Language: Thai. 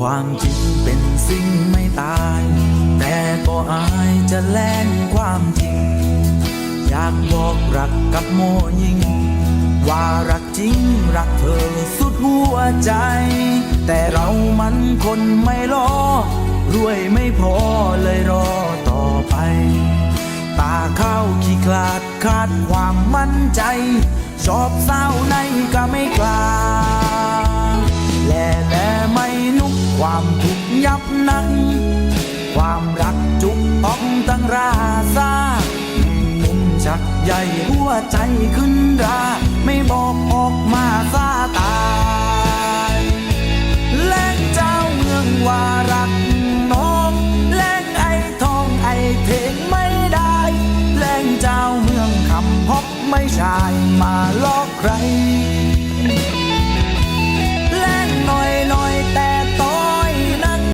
ความจริงเป็นสิ่งไม่ตาย แต่ก็อายจะแล่งความจริง อยากบอกรักกับโมยิงว่ารักจริงรักเธอสุดหัวใจ แต่เรามันคนไม่รอรวยไม่พอเลยรอต่อไป ตาเข้าขี้คลาดขาดความมั่นใจ ชอบเศร้าในก็ไม่กล้า ความทุกยับนั้น ความรักจุกอ่องตั้งราซามุมชักใหญ่หัวใจขึ้นรา ไม่บอกออกมาซาตายแลงเจ้าเมืองว่ารักน้องแลงไอทองไอเทงไม่ได้แลงเจ้าเมืองคำพบไม่ใช่มาลอกใคร